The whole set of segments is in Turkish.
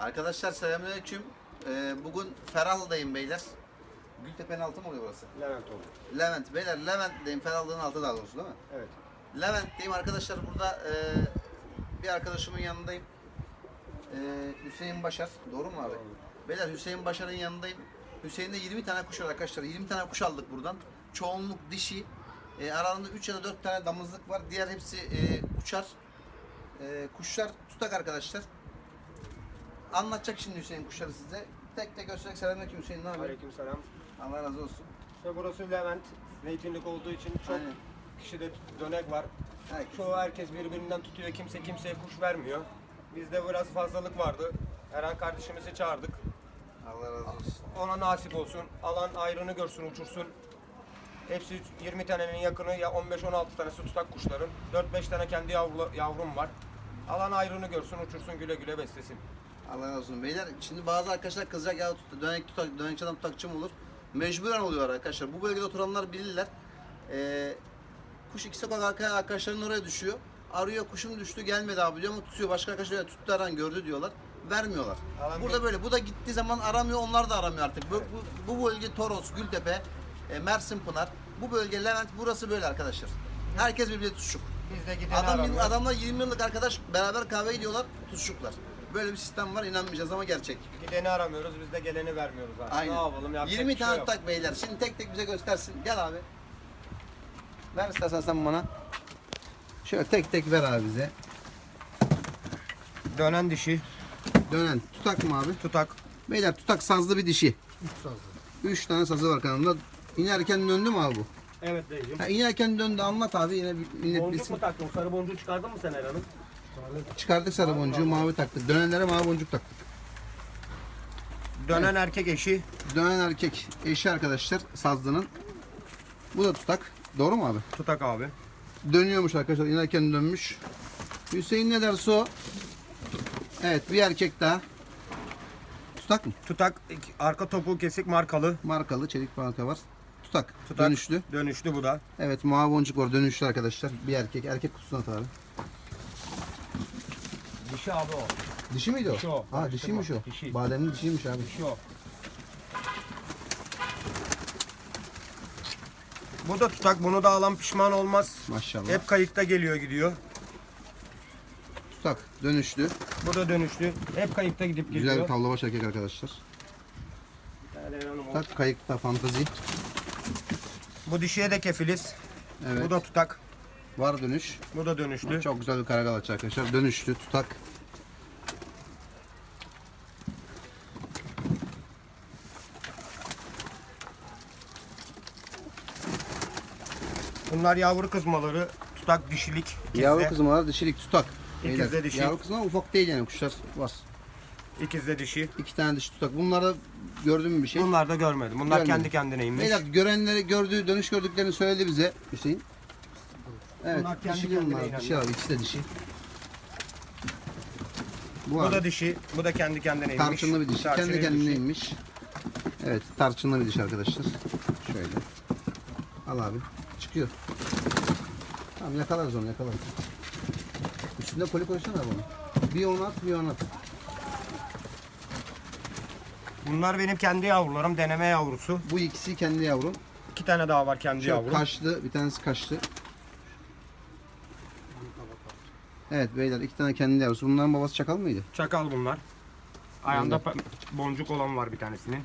Arkadaşlar selamünaleyküm. Ee, bugün Ferahlı'dayım beyler. Gültepe'nin altı mı oluyor burası? Levent oldu. Levent. Beyler Levent'teyim. Ferahlı'nın altı daha doğrusu değil mi? Evet. Levent'teyim arkadaşlar. Burada e, bir arkadaşımın yanındayım. E, Hüseyin Başar. Doğru mu abi? Beyler Hüseyin Başar'ın yanındayım. Hüseyin'de 20 tane kuş var arkadaşlar. 20 tane kuş aldık buradan. Çoğunluk dişi. E, aralarında 3 ya da 4 tane damızlık var. Diğer hepsi e, uçar. E, kuşlar tutak arkadaşlar. Anlatacak şimdi Hüseyin kuşları size. Tek tek göstererek selamünaleyküm Hüseyin ne haber? Aleykümselam. Allah razı olsun. İşte burası Levent. Zeytinlik olduğu için çok Aynen. kişide dönek var. Evet. Çoğu herkes birbirinden tutuyor. Kimse kimseye kuş vermiyor. Bizde biraz fazlalık vardı. Eren kardeşimizi çağırdık. Allah razı olsun. Ona nasip olsun. Alan ayrını görsün, uçursun. Hepsi 20 tanenin yakını ya 15-16 tanesi tutak kuşların. 4-5 tane kendi yavru, yavrum var. Alan ayrını görsün, uçursun, güle güle beslesin. Allah razı olsun. Beyler şimdi bazı arkadaşlar kızacak ya tut, dönek tutak, dönekçi adam tutakçı mı olur? Mecburen oluyor arkadaşlar. Bu bölgede oturanlar bilirler. Ee, kuş iki sokak arkaya arkadaşların oraya düşüyor. Arıyor kuşum düştü gelmedi abi diyor ama tutuyor. Başka arkadaşlar tuttu aran gördü diyorlar. Vermiyorlar. Alan Burada böyle. Bu da gittiği zaman aramıyor. Onlar da aramıyor artık. Bu, bu, bu bölge Toros, Gültepe, e, Mersin Pınar. Bu bölge Levent burası böyle arkadaşlar. Herkes birbirine tutuşuk. Biz de Adam, aramıyoruz. adamla 20 yıllık arkadaş beraber kahve gidiyorlar, tutuşuklar. Böyle bir sistem var, inanmayacağız ama gerçek. Gideni aramıyoruz, biz de geleni vermiyoruz abi. Aynen. Ne yapalım? Yapacak 20 bir şey tane yok. tak beyler. Şimdi tek tek bize göstersin. Gel abi. Ver istersen sen bana. Şöyle tek tek ver abi bize. Dönen dişi, Dönen tutak mı abi? tutak. Beyler tutak sazlı bir dişi. 3 tane sazı var kanalında. İnerken döndü mü abi bu? Evet dayıcım. Ha, inerken döndü anlat abi yine bir millet Boncuk bilsin. mu taktın? Sarı boncuğu çıkardın mı sen Eren'in? Çıkardık sarı boncuğu mavi taktık. Dönenlere mavi boncuk taktık. Dönen erkek eşi. Dönen erkek eşi arkadaşlar sazlının. Bu da tutak. Doğru mu abi? Tutak abi. Dönüyormuş arkadaşlar. inerken dönmüş. Hüseyin ne derse o. Evet bir erkek daha. Tutak mı? Tutak arka topuğu kesik markalı. Markalı çelik marka var. Tutak. Tutak. Dönüşlü. Dönüşlü bu da. Evet mavi boncuk var dönüşlü arkadaşlar. Bir erkek. Erkek kutusuna at abi. Dişi abi o. Dişi miydi o? Dişi o. Ha Karıştırma. dişiymiş o. Dişi. Bademli dişiymiş abi. Dişi o. Bu da tutak. Bunu da alan pişman olmaz. Maşallah. Hep kayıkta geliyor gidiyor. Tutak. Dönüşlü. Bu da dönüşlü. Hep kayıkta gidip Güzel geliyor. bir tavlabaş erkek arkadaşlar. Tutak kayıkta fantazi. Bu dişiye de kefiliz. Evet. Bu da tutak. Var dönüş. Bu da dönüşlü. Çok güzel bir karagalaç arkadaşlar. Dönüşlü tutak. Bunlar yavru kızmaları. Tutak dişilik. ikizde. Yavru kızmalar dişilik tutak. İkizde Beyler, dişi. Yavru kızma ufak değil yani kuşlar var. İkizde dişi. İki tane dişi tutak. Bunlarda gördün mü bir şey? Bunlar da görmedim. Bunlar Görmedim. kendi kendineymiş. Beyler görenleri gördüğü dönüş gördüklerini söyledi bize Hüseyin. Evet Bunlar kendi kendine bunlar. inanıyor. Dişi abi ikisi de dişi. Bu, Bu abi, da dişi. Bu da kendi kendineymiş. tarçınlı bir dişi. Tarçınlı Kendi dişi. kendine inmiş. Evet tarçınlı bir dişi arkadaşlar. Şöyle. Al abi. Çıkıyor. Tamam yakalarız onu yakalarız. Üstünde koli koysana bunu. Bir onu at bir onu at. Bunlar benim kendi yavrularım. Deneme yavrusu. Bu ikisi kendi yavrum. İki tane daha var kendi Şu yavrum. kaşlı, bir tanesi kaşlı. Evet beyler iki tane kendi yavrusu. Bunların babası çakal mıydı? Çakal bunlar. Ayağında boncuk olan var bir tanesinin.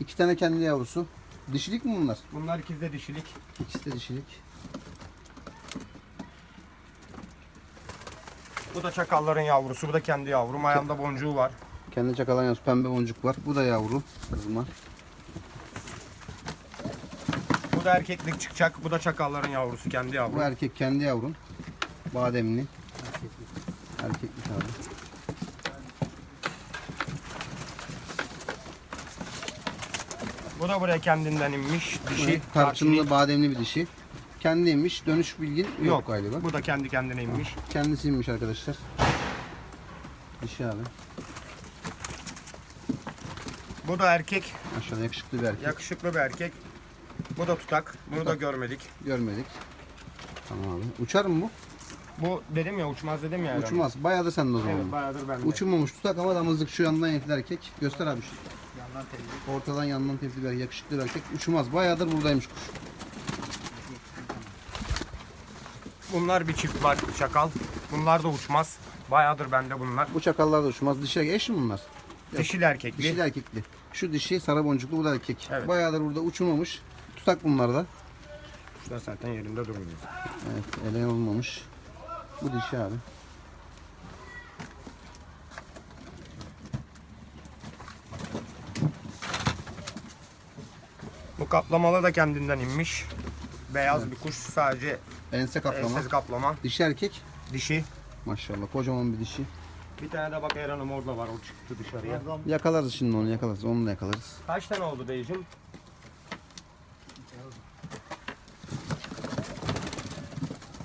İki tane kendi yavrusu. Dişilik mi bunlar? Bunlar ikizde dişilik. İkisi de dişilik. Bu da çakalların yavrusu. Bu da kendi yavrum. Ayağında boncuğu var. Kendi çakalan yavrusu pembe boncuk var. Bu da yavru. Kızma. Bu da erkeklik çıkacak. Bu da çakalların yavrusu. Kendi Bu yavru. erkek kendi yavrun. Bademli. Erkeklik abi. Bu da buraya kendinden inmiş. Dişi. Tarçınlı bademli bir dişi. Kendiymiş. Dönüş bilgin yok, Yok. galiba. Bu da kendi kendine inmiş. Kendisiymiş arkadaşlar. Dişi abi. Bu da erkek. Aşağıda yakışıklı bir erkek. Yakışıklı bir erkek. Bu da tutak. Bunu da Tutak. görmedik. Görmedik. Tamam abi. Uçar mı bu? Bu dedim ya uçmaz dedim ya. Uçmaz. Bayağı da sende o zaman. Evet bayağıdır bende. Uçurmamış tutak ama damızlık şu yandan yetli erkek. Göster abi şu. Yandan telli. Ortadan yandan tepki bir yakışıklı bir erkek. Uçmaz. Bayağıdır buradaymış kuş. Bunlar bir çift var çakal. Bunlar da uçmaz. Bayağıdır bende bunlar. Bu çakallar da uçmaz. Dişi erkek. Eş mi bunlar? Dişil erkekli. Dişili erkekli. Şu dişi sarı boncuklu bu da erkek. Evet. Bayağıdır burada uçurmamış. Tutak bunlar da. Kuşlar zaten yerinde durmuyor. Evet ele olmamış. Bu dişi abi. Kaplamalı da kendinden inmiş. Beyaz bir kuş sadece Ense kaplama. ensiz kaplama. Dişi erkek. Dişi. Maşallah kocaman bir dişi. Bir tane de bak Eran'ım orada var o çıktı dışarıya. Yakalarız şimdi onu yakalarız. Onu da yakalarız. Kaç tane oldu dayıcım?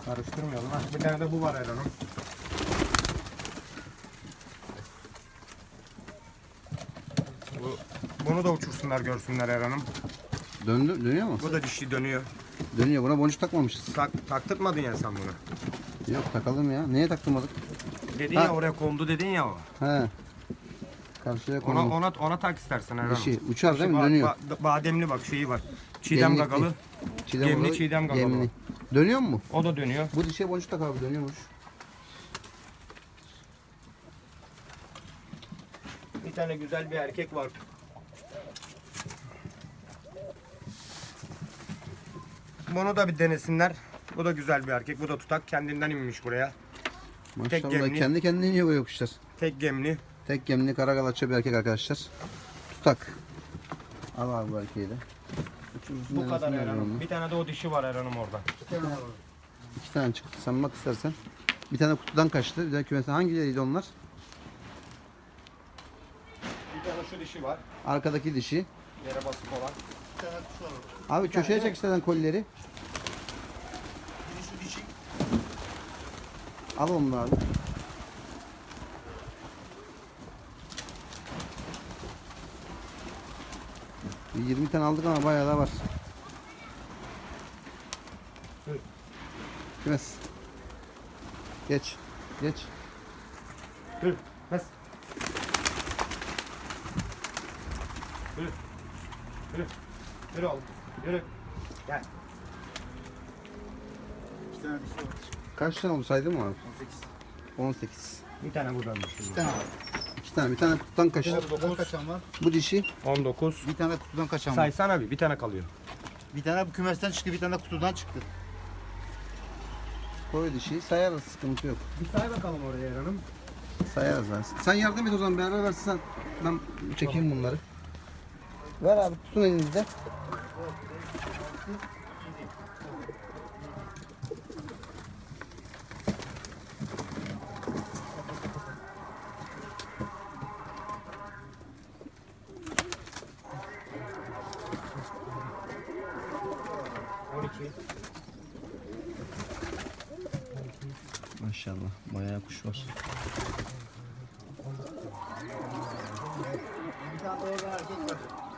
Karıştırmayalım. Ha, bir tane de bu var Eran'ım. Bu, bunu da uçursunlar görsünler Eran'ım. Döndü, dönüyor mu? Bu da dişi dönüyor. Dönüyor. Buna boncuk takmamışız. Tak, taktırtmadın ya sen bunu. Yok takalım ya. Neye taktırmadık? Dedin Ha. ya oraya kondu dedin ya o. He. Karşıya Ona ona ona tak istersen Erhan'ım. Dişi. Uçar değil mi? Dönüyor. ba- bademli bak şeyi var. Çiğdem Gemlikli. gagalı. Çiğdem Gemli, gagalı, çiğdem gagalı gemli. Dönüyor mu? O da dönüyor. Bu dişe boncuk tak abi dönüyormuş. Bir tane güzel bir erkek var. Bunu da bir denesinler. Bu da güzel bir erkek. Bu da tutak. Kendinden inmiş buraya. Maşallah gemli. kendi kendine iniyor böyle kuşlar. Tek gemli. Tek gemli karagalatça bir erkek arkadaşlar. Tutak. Al abi bu erkeği de. Uçurursun Bu kadar Erhan'ım. Bir tane de o dişi var Erhan'ım orada. İki tane çıktı. Sen bak istersen. Bir tane kutudan kaçtı. Bir tane kümesten. Hangileriydi onlar? Bir tane şu dişi var. Arkadaki dişi. Yere basık olan. Abi köşeye çek istersen kolileri. Al onu da abi. Bir 20 tane aldık ama bayağı da var. Evet. Geç. Geç. Yürü. Bas. Yürü. Yürü oğlum. Yürü. Gel. İki tane var. Kaç tane oldu saydın mı abi? 18. 18. Bir tane buradan düşün. tane var. İki tane. Bir tane kutudan kaçtı. tane kutudan kaçan var. Bu dişi. 19. Bir tane kutudan kaçan var. Saysana bir. Bir tane kalıyor. Bir tane bu kümesten çıktı, bir tane kutudan çıktı. Koy dişi. Sayarız sıkıntı yok. Bir say bakalım oraya Erhan'ım. Sayarız abi. Sen yardım et o zaman beraber versen. Ben çekeyim bunları. Ver abi tutun elinizde. Maşallah bayağı kuş var. Bir tane orada erkek var.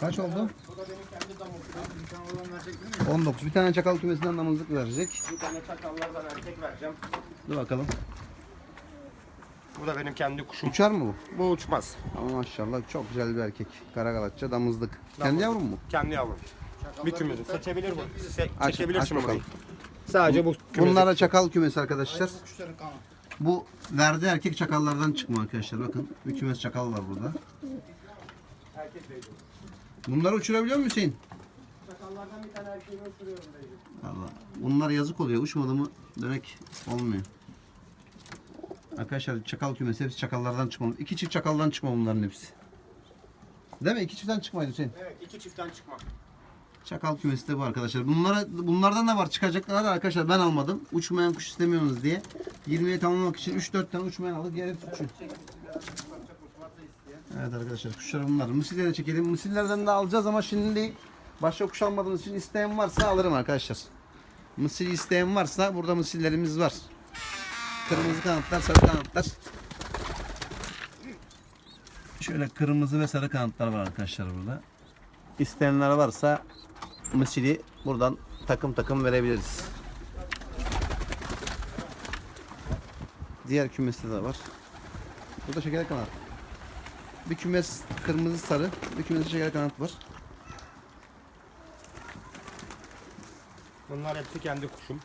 Kaç oldu? Bu da benim kendi damım. Bir tane oradan verecek değil mi? 19. Bir tane çakal kümesinden damızlık verecek. Bir tane çakallardan erkek vereceğim. Dur bakalım. Bu da benim kendi kuşum. Uçar mı bu? Bu uçmaz. Ama maşallah çok güzel bir erkek. Karagalatça damızlık. Kendi yavrum mu? Kendi yavrum. Bir kümesi. Seçebilir bu. Se Aç- çekebilirsin aç bakalım. Sadece bu kümesi. Bunlara çakal kümesi arkadaşlar. Bu verdi erkek çakallardan çıkma arkadaşlar. Bakın bir kümes çakal var burada. Bunları uçurabiliyor musun Hüseyin? Çakallardan bir tane erkeğini uçuruyorum dayı. Valla bunlar yazık oluyor. Uçmadı mı dönek olmuyor. Arkadaşlar çakal kümesi hepsi çakallardan çıkma. İki çift çakaldan çıkma bunların hepsi. Değil mi? İki çiftten çıkmaydı Hüseyin. Evet iki çiftten çıkma. Çakal kümesi de bu arkadaşlar. Bunlara bunlardan da var çıkacaklar da arkadaşlar ben almadım. Uçmayan kuş istemiyorsunuz diye. 20'ye tamamlamak için 3-4 tane uçmayan aldık. Geri uçuyor. Evet arkadaşlar kuşlar bunlar. Mısırları de çekelim. Mısırlardan da alacağız ama şimdi. Başka kuş almadığımız için isteyen varsa alırım arkadaşlar. Mısır isteyen varsa burada mısırlarımız var. Kırmızı kanatlar, sarı kanatlar. Şöyle kırmızı ve sarı kanatlar var arkadaşlar burada. İsteyenler varsa Mısır'ı buradan takım takım verebiliriz. Diğer kümeste de var. Burada şeker kanat. Bir kümes kırmızı sarı, bir kümes şeker kanat var. Bunlar hepsi kendi kuşum.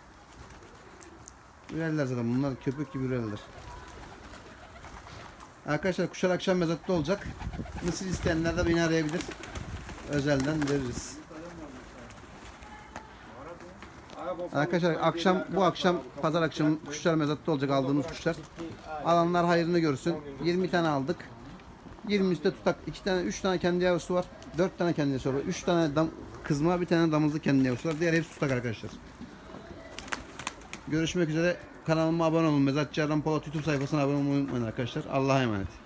Ürerler zaten bunlar köpük gibi ürerler. Arkadaşlar kuşlar akşam mezatta olacak. Mısır isteyenler de beni arayabilir. Özelden veririz. Arkadaşlar akşam bu akşam pazar akşamı kuşlar mezatta olacak aldığımız kuşlar. Alanlar hayrını görsün. 20 tane aldık. 20 üstte tutak. 2 tane 3 tane kendi yavrusu var. 4 tane kendi yavrusu var. 3 tane dam, kızma bir tane damızlı kendi yavrusu var. Diğer hepsi tutak arkadaşlar. Görüşmek üzere. Kanalıma abone olun. Mezatçı Adam Polat YouTube sayfasına abone olmayı unutmayın arkadaşlar. Allah'a emanet.